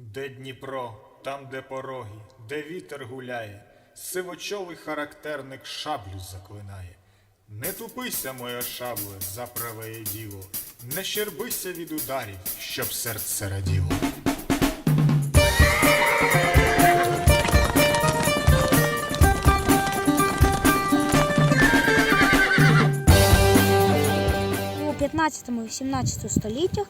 Де Дніпро, там, де пороги, де вітер гуляє, сивочолий характерник шаблю заклинає. Не тупися, моя шабле, за праве діло, не щербися від ударів, щоб серце раділо. У 15-17 століттях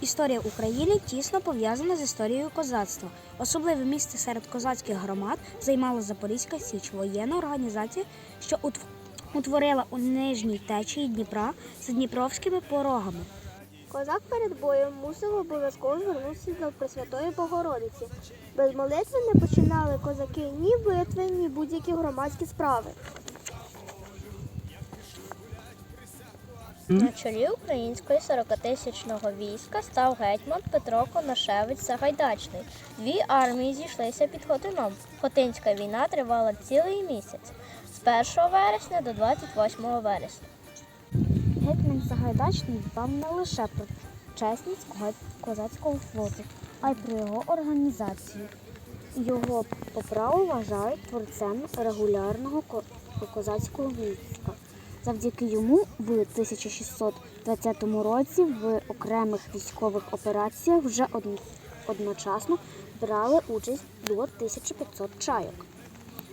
історія України тісно пов'язана з історією козацтва. Особливе місце серед козацьких громад займала Запорізька Січ, воєнна організація, що утворила у нижній течії Дніпра з Дніпровськими порогами. Козак перед боєм мусив обов'язково звернутися до Пресвятої Богородиці. Без молитви не починали козаки ні битви, ні будь-які громадські справи. На чолі української 40-тисячного війська став гетьман Петро Конашевич Сагайдачний. Дві армії зійшлися під Хотином. Хотинська війна тривала цілий місяць з 1 вересня до 28 вересня. Гетьман Сагайдачний дбав не лише про чесність козацького флоту, а й про його організацію. Його по праву вважають творцем регулярного козацького війська. Завдяки йому в 1620 році в окремих військових операціях вже одночасно брали участь до 1500 чайок,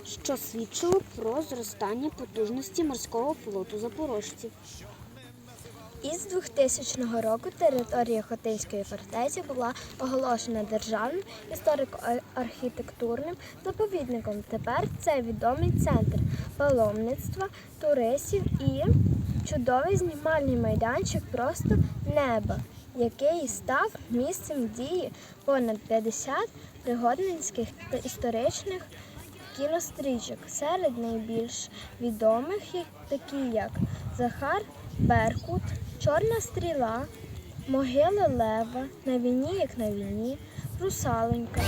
що свідчило про зростання потужності морського флоту запорожців. Із 2000 року територія Хотинської фортеці була оголошена державним історико-архітектурним заповідником. Тепер це відомий центр паломництва, туристів і чудовий знімальний майданчик просто неба, який став місцем дії понад 50 пригодницьких та історичних кінострічок. Серед найбільш відомих такі як Захар Беркут, Чорна стріла, Могила Лева, На війні, як на війні, Русаленька.